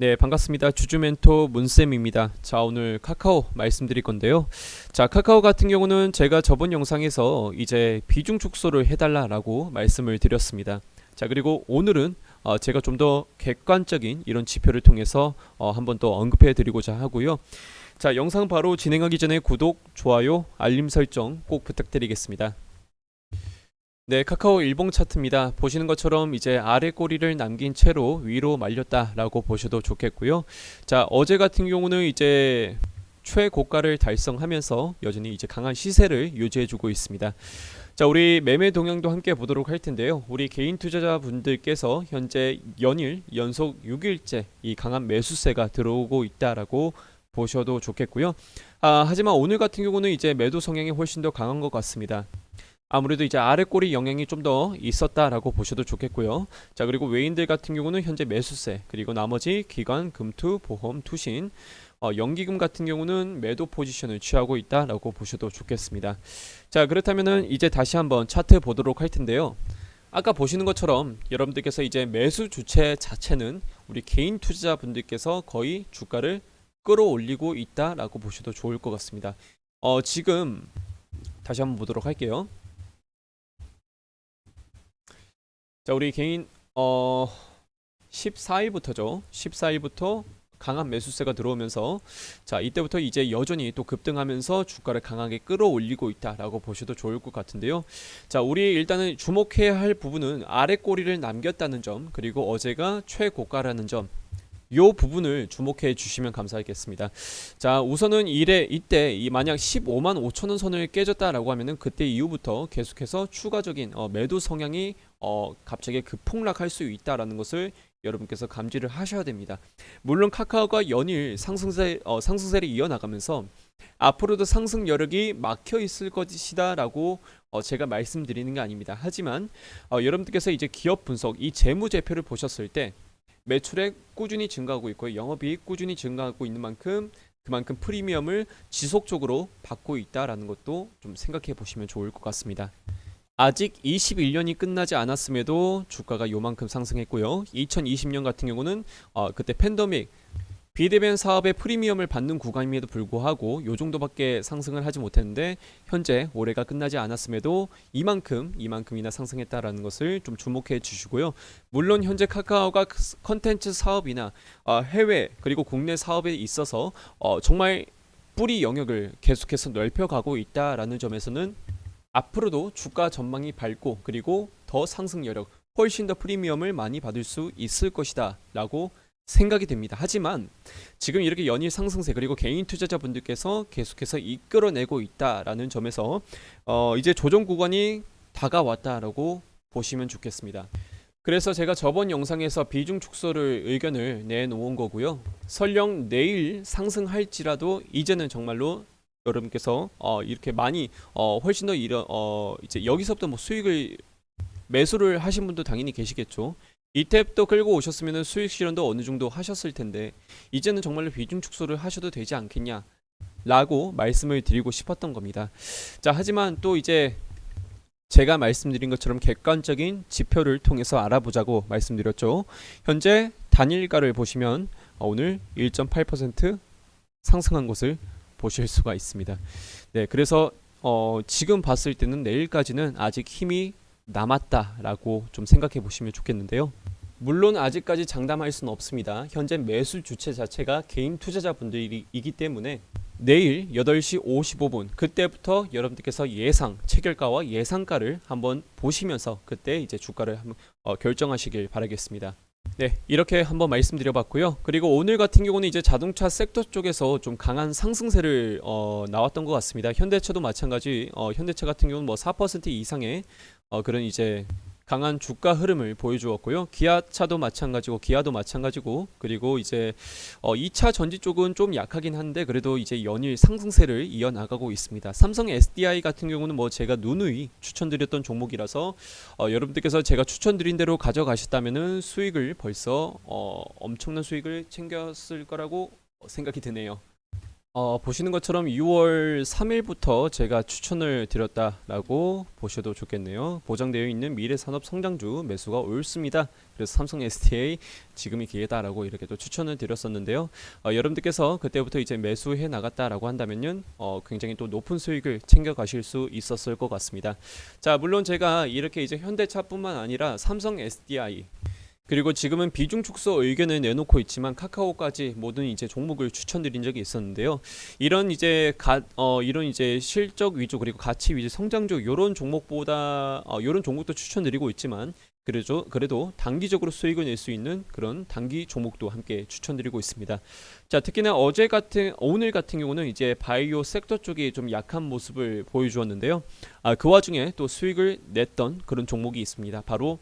네, 반갑습니다. 주주멘토 문쌤입니다. 자, 오늘 카카오 말씀드릴 건데요. 자, 카카오 같은 경우는 제가 저번 영상에서 이제 비중 축소를 해달라라고 말씀을 드렸습니다. 자, 그리고 오늘은 어, 제가 좀 더 객관적인 이런 지표를 통해서 어, 한번 또 언급해 드리고자 하고요. 자, 영상 바로 진행하기 전에 구독, 좋아요, 알림 설정 꼭 부탁드리겠습니다. 네, 카카오 일봉 차트입니다. 보시는 것처럼 이제 아래 꼬리를 남긴 채로 위로 말렸다라고 보셔도 좋겠고요. 자, 어제 같은 경우는 이제 최고가를 달성하면서 여전히 이제 강한 시세를 유지해주고 있습니다. 자, 우리 매매 동향도 함께 보도록 할 텐데요. 우리 개인 투자자분들께서 현재 연일 연속 6일째 이 강한 매수세가 들어오고 있다라고 보셔도 좋겠고요. 아, 하지만 오늘 같은 경우는 이제 매도 성향이 훨씬 더 강한 것 같습니다. 아무래도 이제 아래 꼬리 영향이 좀 더 있었다라고 보셔도 좋겠고요. 자 그리고 외인들 같은 경우는 현재 매수세 그리고 나머지 기관, 금투, 보험, 투신, 어, 연기금 같은 경우는 매도 포지션을 취하고 있다라고 보셔도 좋겠습니다. 자 그렇다면은 이제 다시 한번 차트 보도록 할 텐데요. 아까 보시는 것처럼 여러분들께서 이제 매수 주체 자체는 우리 개인 투자자분들께서 거의 주가를 끌어올리고 있다라고 보셔도 좋을 것 같습니다. 어 지금 다시 한번 보도록 할게요. 자, 우리 개인 어 14일부터죠. 14일부터 강한 매수세가 들어오면서 자, 이때부터 이제 여전히 또 급등하면서 주가를 강하게 끌어올리고 있다라고 보셔도 좋을 것 같은데요. 자, 우리 일단은 주목해야 할 부분은 아래 꼬리를 남겼다는 점, 그리고 어제가 최고가라는 점. 요 부분을 주목해 주시면 감사하겠습니다. 자, 우선은 이래 이때 이 만약 15만 5천 원 선을 깨졌다라고 하면은 그때 이후부터 계속해서 추가적인 어, 매도 성향이 어, 갑자기 급폭락할 수 있다라는 것을 여러분께서 감지를 하셔야 됩니다. 물론 카카오가 연일 상승세 어, 상승세를 이어나가면서 앞으로도 상승 여력이 막혀 있을 것이다라고 어, 제가 말씀드리는 게 아닙니다. 하지만 어, 여러분들께서 이제 기업 분석 이 재무 제표를 보셨을 때 매출액 꾸준히 증가하고 있고 영업이익 꾸준히 증가하고 있는 만큼 그만큼 프리미엄을 지속적으로 받고 있다라는 것도 좀 생각해 보시면 좋을 것 같습니다. 아직 21년이 끝나지 않았음에도 주가가 요만큼 상승했고요. 2020년 같은 경우는 어, 그때 팬더믹 비대면 사업의 프리미엄을 받는 구간임에도 불구하고 요 정도밖에 상승을 하지 못했는데 현재 올해가 끝나지 않았음에도 이만큼 이만큼이나 상승했다라는 것을 좀 주목해 주시고요. 물론 현재 카카오가 컨텐츠 사업이나 어, 해외 그리고 국내 사업에 있어서 어, 정말 뿌리 영역을 계속해서 넓혀가고 있다라는 점에서는 앞으로도 주가 전망이 밝고 그리고 더 상승 여력 훨씬 더 프리미엄을 많이 받을 수 있을 것이다 라고 생각이 됩니다. 하지만 지금 이렇게 연일 상승세 그리고 개인 투자자분들께서 계속해서 이끌어내고 있다라는 점에서 어 이제 조정 구간이 다가왔다라고 보시면 좋겠습니다. 그래서 제가 저번 영상에서 비중 축소를 의견을 내놓은 거고요. 설령 내일 상승할지라도 이제는 정말로 여러분께서 어 이렇게 많이 어 훨씬 더 이런 어 이제 여기서부터 뭐 수익을 매수를 하신 분도 당연히 계시겠죠. 이탭도 끌고 오셨으면 수익 실현도 어느 정도 하셨을 텐데 이제는 정말로 비중 축소를 하셔도 되지 않겠냐 라고 말씀을 드리고 싶었던 겁니다. 자, 하지만 또 이제 제가 말씀드린 것처럼 객관적인 지표를 통해서 알아보자고 말씀드렸죠. 현재 단일가를 보시면 오늘 1.8% 상승한 것을 보실 수가 있습니다. 네, 그래서 어, 지금 봤을 때는 내일까지는 아직 힘이 남았다라고 좀 생각해 보시면 좋겠는데요. 물론 아직까지 장담할 수는 없습니다. 현재 매수 주체 자체가 개인 투자자분들이기 때문에 내일 8시 55분 그때부터 여러분들께서 예상 체결가와 예상가를 한번 보시면서 그때 이제 주가를 한번 어, 결정하시길 바라겠습니다. 네, 이렇게 한번 말씀드려봤고요. 그리고 오늘 같은 경우는 이제 자동차 섹터 쪽에서 좀 강한 상승세를 어, 나왔던 것 같습니다. 현대차도 마찬가지. 어, 현대차 같은 경우는 뭐 4% 이상의 어, 그런 이제 강한 주가 흐름을 보여주었고요. 기아차도 마찬가지고 기아도 마찬가지고 그리고 이제 어 2차 전지 쪽은 좀 약하긴 한데 그래도 이제 연일 상승세를 이어나가고 있습니다. 삼성 SDI 같은 경우는 뭐 제가 누누이 추천드렸던 종목이라서 어 여러분들께서 제가 추천드린 대로 가져가셨다면은 수익을 벌써 어 엄청난 수익을 챙겼을 거라고 생각이 드네요. 어, 보시는 것처럼 6월 3일부터 제가 추천을 드렸다라고 보셔도 좋겠네요. 보장되어 있는 미래 산업 성장주 매수가 옳습니다. 그래서 삼성 SDA 지금이 기회다라고 이렇게 또 추천을 드렸었는데요. 어, 여러분들께서 그때부터 이제 매수해 나갔다라고 한다면은 어, 굉장히 또 높은 수익을 챙겨 가실 수 있었을 것 같습니다. 자, 물론 제가 이렇게 이제 현대차뿐만 아니라 삼성 SDI 그리고 지금은 비중 축소 의견을 내놓고 있지만 카카오까지 모든 이제 종목을 추천드린 적이 있었는데요. 이런 이제 가, 어, 이런 이제 실적 위주 그리고 가치 위주 성장주 이런 종목보다 어, 이런 종목도 추천드리고 있지만 그래도 그래도 단기적으로 수익을 낼 수 있는 그런 단기 종목도 함께 추천드리고 있습니다. 자, 특히나 어제 같은 오늘 같은 경우는 이제 바이오 섹터 쪽이 좀 약한 모습을 보여주었는데요. 아, 그 와중에 또 수익을 냈던 그런 종목이 있습니다. 바로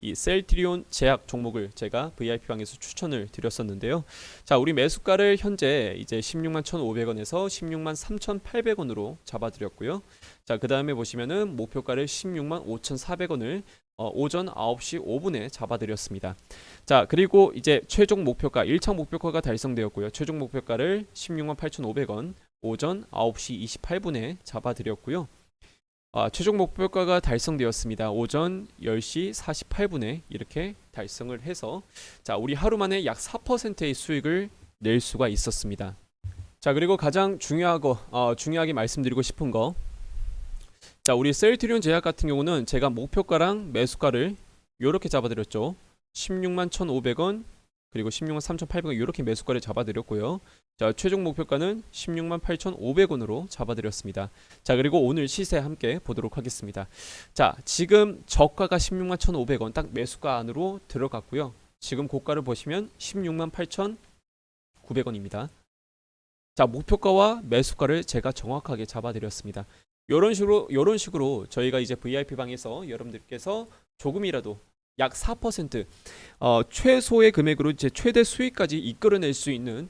이 셀트리온 제약 종목을 제가 VIP 방에서 추천을 드렸었는데요. 자, 우리 매수가를 현재 이제 16만 1,500원에서 16만 3,800원으로 잡아드렸고요. 자, 그 다음에 보시면은 목표가를 16만 5,400원을 어, 오전 9시 5분에 잡아드렸습니다. 자, 그리고 이제 최종 목표가 1차 목표가가 달성되었고요. 최종 목표가를 16만 8,500원 오전 9시 28분에 잡아드렸고요. 아, 최종 목표가가 달성되었습니다. 오전 10시 48분에 이렇게 달성을 해서 자, 우리 하루 만에 약 4%의 수익을 낼 수가 있었습니다. 자, 그리고 가장 중요하고 어, 중요하게 말씀드리고 싶은 거. 자, 우리 셀트리온 제약 같은 경우는 제가 목표가랑 매수가를 이렇게 잡아드렸죠. 16만 1,500원 그리고 16만 3,800원 이렇게 매수가를 잡아드렸고요. 자, 최종 목표가는 16만 8,500원으로 잡아드렸습니다. 자, 그리고 오늘 시세 함께 보도록 하겠습니다. 자, 지금 저가가 16만 1,500원 딱 매수가 안으로 들어갔고요. 지금 고가를 보시면 16만 8,900원입니다. 자, 목표가와 매수가를 제가 정확하게 잡아드렸습니다. 이런 식으로 이런 식으로 저희가 이제 VIP 방에서 여러분들께서 조금이라도 약 4% 어, 최소의 금액으로 이제 최대 수익까지 이끌어낼 수 있는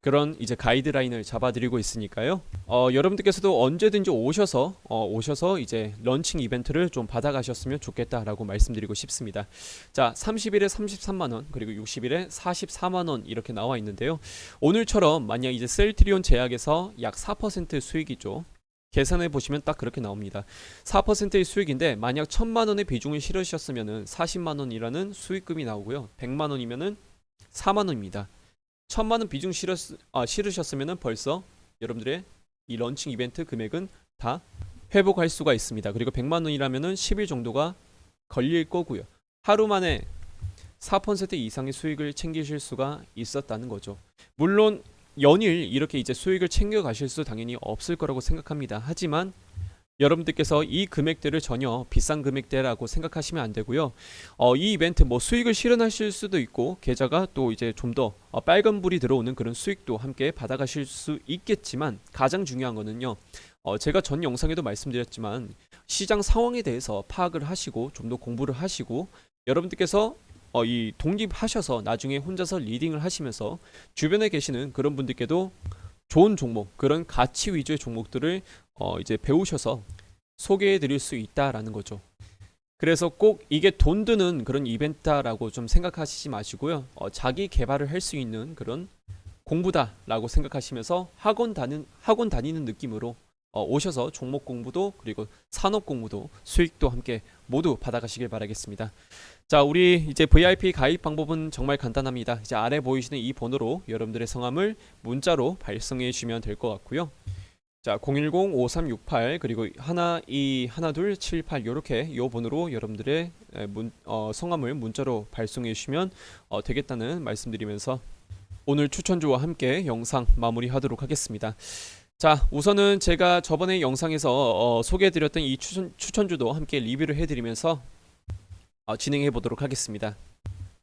그런 이제 가이드라인을 잡아드리고 있으니까요. 어, 여러분들께서도 언제든지 오셔서 어, 오셔서 이제 런칭 이벤트를 좀 받아가셨으면 좋겠다라고 말씀드리고 싶습니다. 자, 30일에 33만 원 그리고 60일에 44만 원 이렇게 나와 있는데요. 오늘처럼 만약 이제 셀트리온 제약에서 약 4% 수익이죠. 계산해 보시면 딱 그렇게 나옵니다. 4%의 수익인데 만약 1000만 원의 비중을 실으셨으면은 40만 원이라는 수익금이 나오고요. 100만 원이면은 4만 원입니다. 1000만 원 비중 실었 아, 실으셨으면은 벌써 여러분들의 이 런칭 이벤트 금액은 다 회복할 수가 있습니다. 그리고 100만 원이라면은 10일 정도가 걸릴 거고요. 하루 만에 4% 이상의 수익을 챙기실 수가 있었다는 거죠. 물론 연일 이렇게 이제 수익을 챙겨 가실 수 당연히 없을 거라고 생각합니다. 하지만 여러분들께서 이 금액들을 전혀 비싼 금액대라고 생각하시면 안 되고요. 어, 이 이벤트 뭐 수익을 실현하실 수도 있고 계좌가 또 이제 좀더 어, 빨간 불이 들어오는 그런 수익도 함께 받아가실 수 있겠지만 가장 중요한 거는요. 어, 제가 전 영상에도 말씀드렸지만 시장 상황에 대해서 파악을 하시고 좀 더 공부를 하시고 여러분들께서 어, 이 독립하셔서 나중에 혼자서 리딩을 하시면서 주변에 계시는 그런 분들께도 좋은 종목, 그런 가치 위주의 종목들을 어, 이제 배우셔서 소개해 드릴 수 있다라는 거죠. 그래서 꼭 이게 돈 드는 그런 이벤트라고 좀 생각하시지 마시고요. 어, 자기 개발을 할 수 있는 그런 공부다라고 생각하시면서 학원 다는 학원 다니는 느낌으로 어, 오셔서 종목 공부도 그리고 산업 공부도 수익도 함께 모두 받아가시길 바라겠습니다. 자, 우리 이제 VIP 가입 방법은 정말 간단합니다. 이제 아래 보이시는 이 번호로 여러분들의 성함을 문자로 발송해 주시면 될 것 같고요. 자, 010-5368 그리고 하나 이 하나 둘 78 요렇게 요 번호로 여러분들의 에, 문, 어, 성함을 문자로 발송해 주시면 어, 되겠다는 말씀드리면서 오늘 추천주와 함께 영상 마무리하도록 하겠습니다. 자, 우선은 제가 저번에 영상에서 어, 소개해드렸던 이 추천, 추천주도 함께 리뷰를 해드리면서 어, 진행해 보도록 하겠습니다.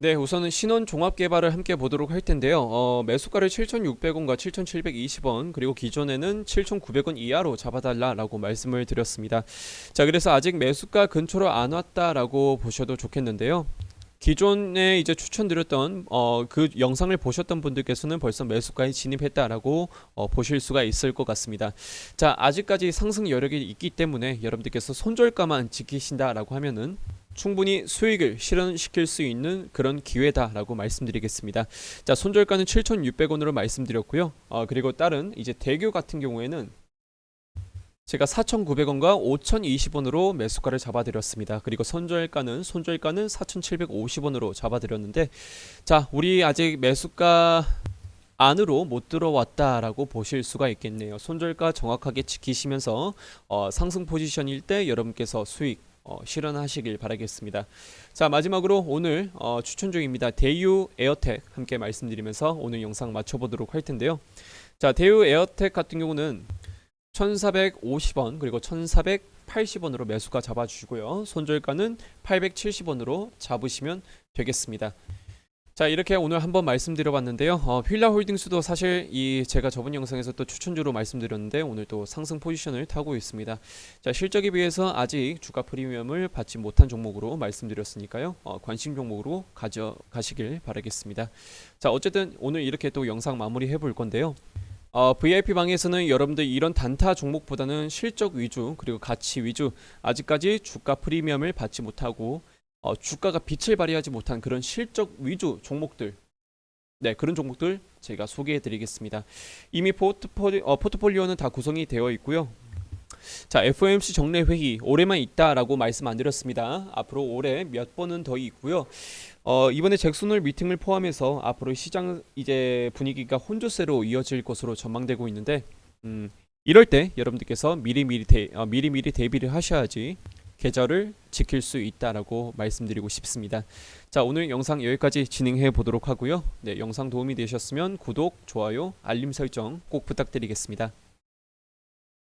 네, 우선은 신원 종합 개발을 함께 보도록 할 텐데요. 어, 매수가를 7,600원과 7,720원 그리고 기존에는 7,900원 이하로 잡아달라 라고 말씀을 드렸습니다. 자, 그래서 아직 매수가 근처로 안 왔다 라고 보셔도 좋겠는데요. 기존에 이제 추천드렸던 어, 그 영상을 보셨던 분들께서는 벌써 매수가에 진입했다라고 어, 보실 수가 있을 것 같습니다. 자, 아직까지 상승 여력이 있기 때문에 여러분들께서 손절가만 지키신다라고 하면은 충분히 수익을 실현시킬 수 있는 그런 기회다라고 말씀드리겠습니다. 자, 손절가는 7,600원으로 말씀드렸고요. 어, 그리고 다른 이제 대교 같은 경우에는 제가 4,900원과 5,020원으로 매수가를 잡아드렸습니다. 그리고 손절가는 손절가는 4,750원으로 잡아드렸는데 자 우리 아직 매수가 안으로 못 들어왔다라고 보실 수가 있겠네요. 손절가 정확하게 지키시면서 어, 상승 포지션일 때 여러분께서 수익 어, 실현하시길 바라겠습니다. 자 마지막으로 오늘 어, 추천 중입니다. 대유 에어텍 함께 말씀드리면서 오늘 영상 마쳐보도록 할 텐데요. 자 대유 에어텍 같은 경우는 1,450원 그리고 1,480원으로 매수가 잡아주시고요. 손절가는 870원으로 잡으시면 되겠습니다. 자 이렇게 오늘 한번 말씀드려봤는데요. 어, 휠라 홀딩스도 사실 이 제가 저번 영상에서 또 추천주로 말씀드렸는데 오늘 또 상승 포지션을 타고 있습니다. 자 실적에 비해서 아직 주가 프리미엄을 받지 못한 종목으로 말씀드렸으니까요. 어, 관심 종목으로 가져 가시길 바라겠습니다. 자 어쨌든 오늘 이렇게 또 영상 마무리 해 볼 건데요. 어, VIP 방에서는 여러분들 이런 단타 종목보다는 실적 위주 그리고 가치 위주 아직까지 주가 프리미엄을 받지 못하고 어, 주가가 빛을 발휘하지 못한 그런 실적 위주 종목들. 네 그런 종목들 제가 소개해 드리겠습니다. 이미 포트폴리, 어, 포트폴리오는 다 구성이 되어 있고요 자 FOMC 정례 회의 올해만 있다라고 말씀 안 드렸습니다 앞으로 올해 몇 번은 더 있고요 어, 이번에 잭슨홀 미팅을 포함해서 앞으로 시장 이제 분위기가 혼조세로 이어질 것으로 전망되고 있는데 음, 이럴 때 여러분들께서 미리미리 대, 어, 미리미리 대비를 하셔야지 계절을 지킬 수 있다라고 말씀드리고 싶습니다. 자 오늘 영상 여기까지 진행해 보도록 하고요. 네 영상 도움이 되셨으면 구독, 좋아요, 알림 설정 꼭 부탁드리겠습니다.